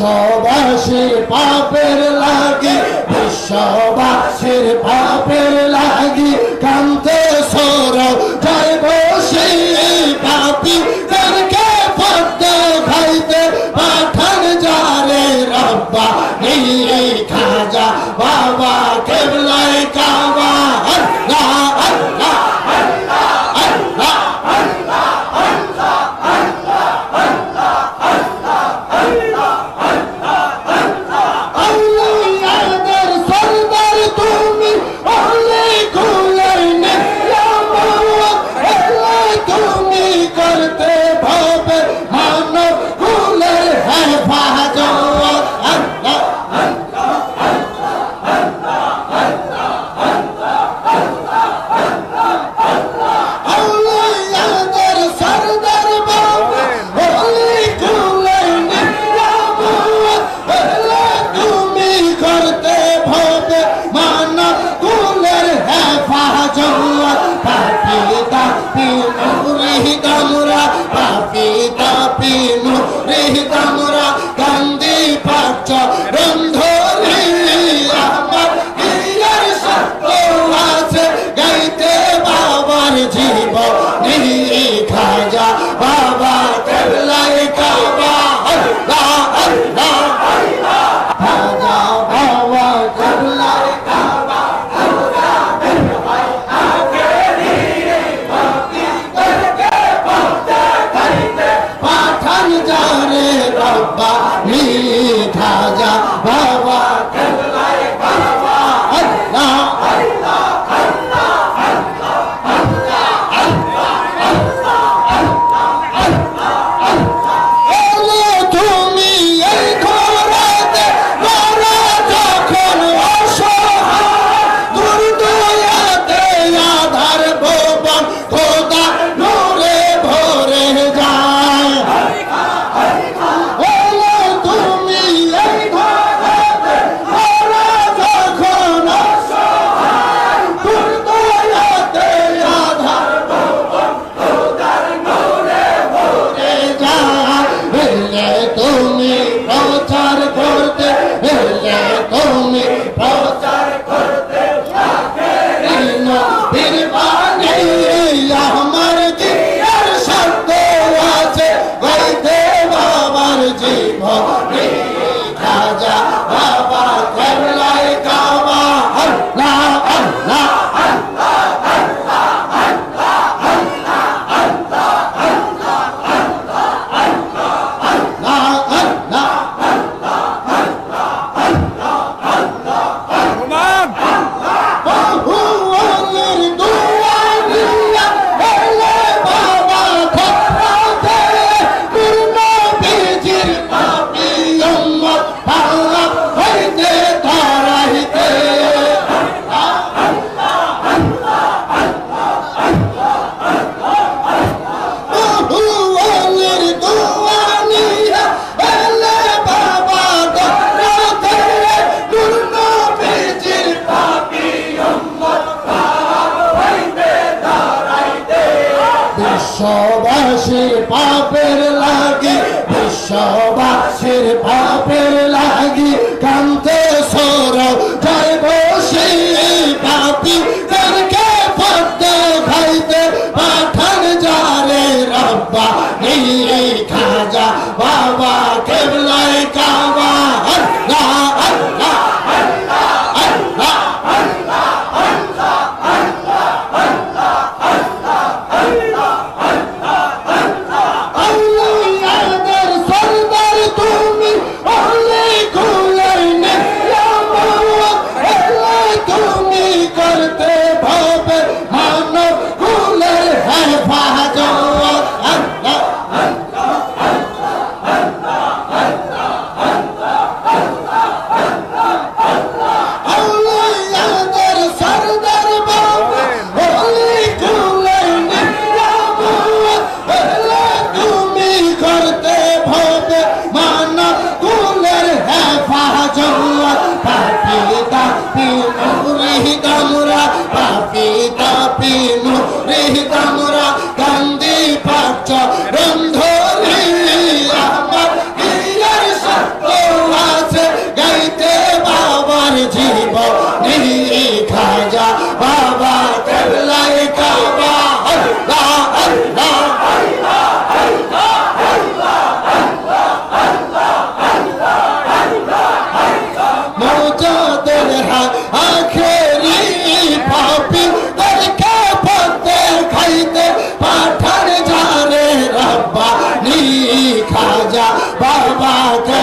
বিশ্ববাসী পাপের লাগে বিশ্ববাসী বিশ্ববাসীর পাপের লাগি বিশ্ববাসীর পাপের লাগি কান্তে Wow.